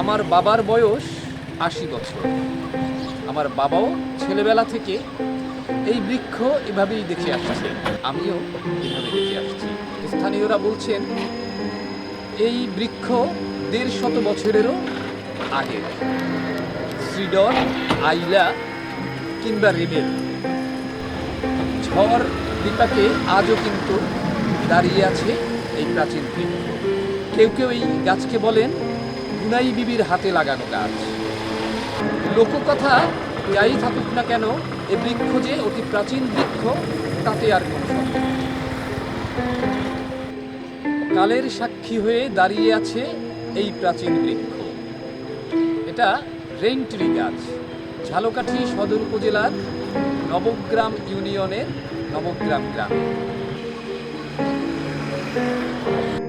আমার বাবার বয়স আশি বছর। আমার বাবাও ছেলেবেলা থেকে এই বৃক্ষ এভাবেই দেখে আসছে। আমিও এভাবে দেখে আসছি। স্থানীয়রা বলছেন, এই বৃক্ষ দেড় শত বছরেরও আগে। শ্রীডর আইলা কিংবা রেবেল। ঝড় বিপাকে আজও কিন্তু দাঁড়িয়ে আছে এই প্রাচীন বৃক্ষ কেউ কেউ এই গাছকে বলেন গুনাই বিবির হাতে লাগানো গাছ। লোককথা যাই থাকুক না কেন, এ বৃক্ষ যে অতি প্রাচীন বৃক্ষ, তাতে আর কোনো কালের সাক্ষী হয়ে দাঁড়িয়ে আছে এই প্রাচীন বৃক্ষ। এটা রেইনট্রি গাছ, ঝালকাঠি সদর উপজেলার নবগ্রাম ইউনিয়নের নবগ্রাম গ্রামে।